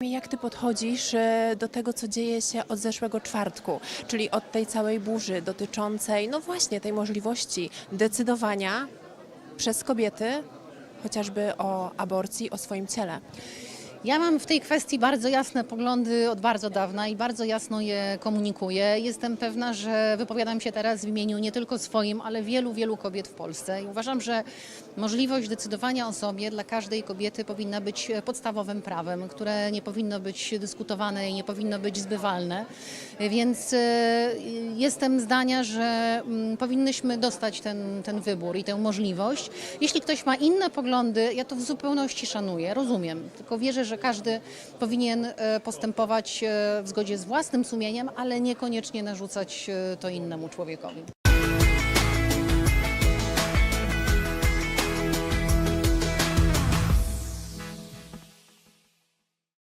Jak ty podchodzisz e, do tego, co dzieje się od zeszłego czwartku, czyli od tej całej burzy dotyczącej, no właśnie, tej możliwości decydowania przez kobiety chociażby o aborcji, o swoim ciele? Ja mam w tej kwestii bardzo jasne poglądy od bardzo dawna i bardzo jasno je komunikuję. Jestem pewna, że wypowiadam się teraz w imieniu nie tylko swoim, ale wielu, wielu kobiet w Polsce. I uważam, że możliwość decydowania o sobie dla każdej kobiety powinna być podstawowym prawem, które nie powinno być dyskutowane i nie powinno być zbywalne. Więc e, jestem zdania, że mm, powinnyśmy dostać ten, ten wybór i tę możliwość. Jeśli ktoś ma inne poglądy, ja to w zupełności szanuję, rozumiem. Tylko wierzę, że każdy powinien e, postępować e, w zgodzie z własnym sumieniem, ale niekoniecznie narzucać e, to innemu człowiekowi.